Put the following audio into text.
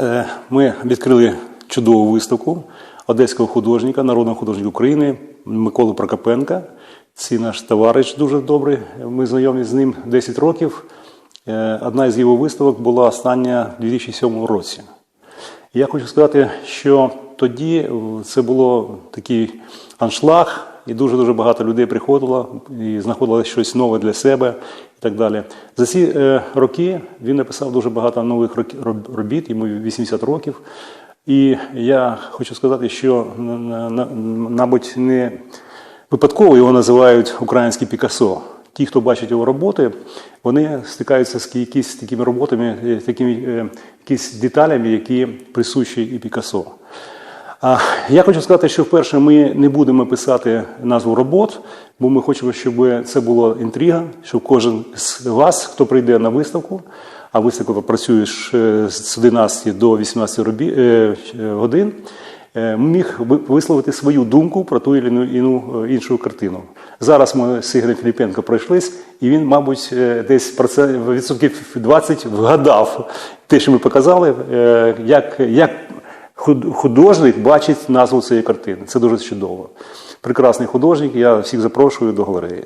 Е, Ми відкрили чудову виставку одеського художника, народного художника України Миколи Прокопенка. Це наш товариш дуже добрий. Ми знайомі з ним 10 років. Е, Одна з його виставок була остання у 2007 році. Я хочу сказати, що тоді це було такий аншлаг, і дуже-дуже багато людей приходило і знаходило щось нове для себе і так далі. За ці е, роки він написав дуже багато нових робіт, йому 80 років. І я хочу сказати, що, мабуть, не випадково його називають український Пікассо. Ті, хто бачить його роботи, вони стикаються з якісь такими роботами, е, такими е, якісь деталями, які присущі і Пікассо. Я хочу сказати, що вперше ми не будемо писати назву робот, бо ми хочемо, щоб це була інтрига, щоб кожен з вас, хто прийде на виставку, а виставка працює е, з 11 до 18 робі, е, годин, е, міг висловити свою думку про ту чи іну, іну, е, іншу картину. Зараз ми з Ігорем Філіпенко пройшлись, і він, мабуть, десь про це відсотків 20 вгадав те, що ми показали, як, як художник бачить назву цієї картини. Це дуже чудово. Прекрасний художник, я всіх запрошую до галереї.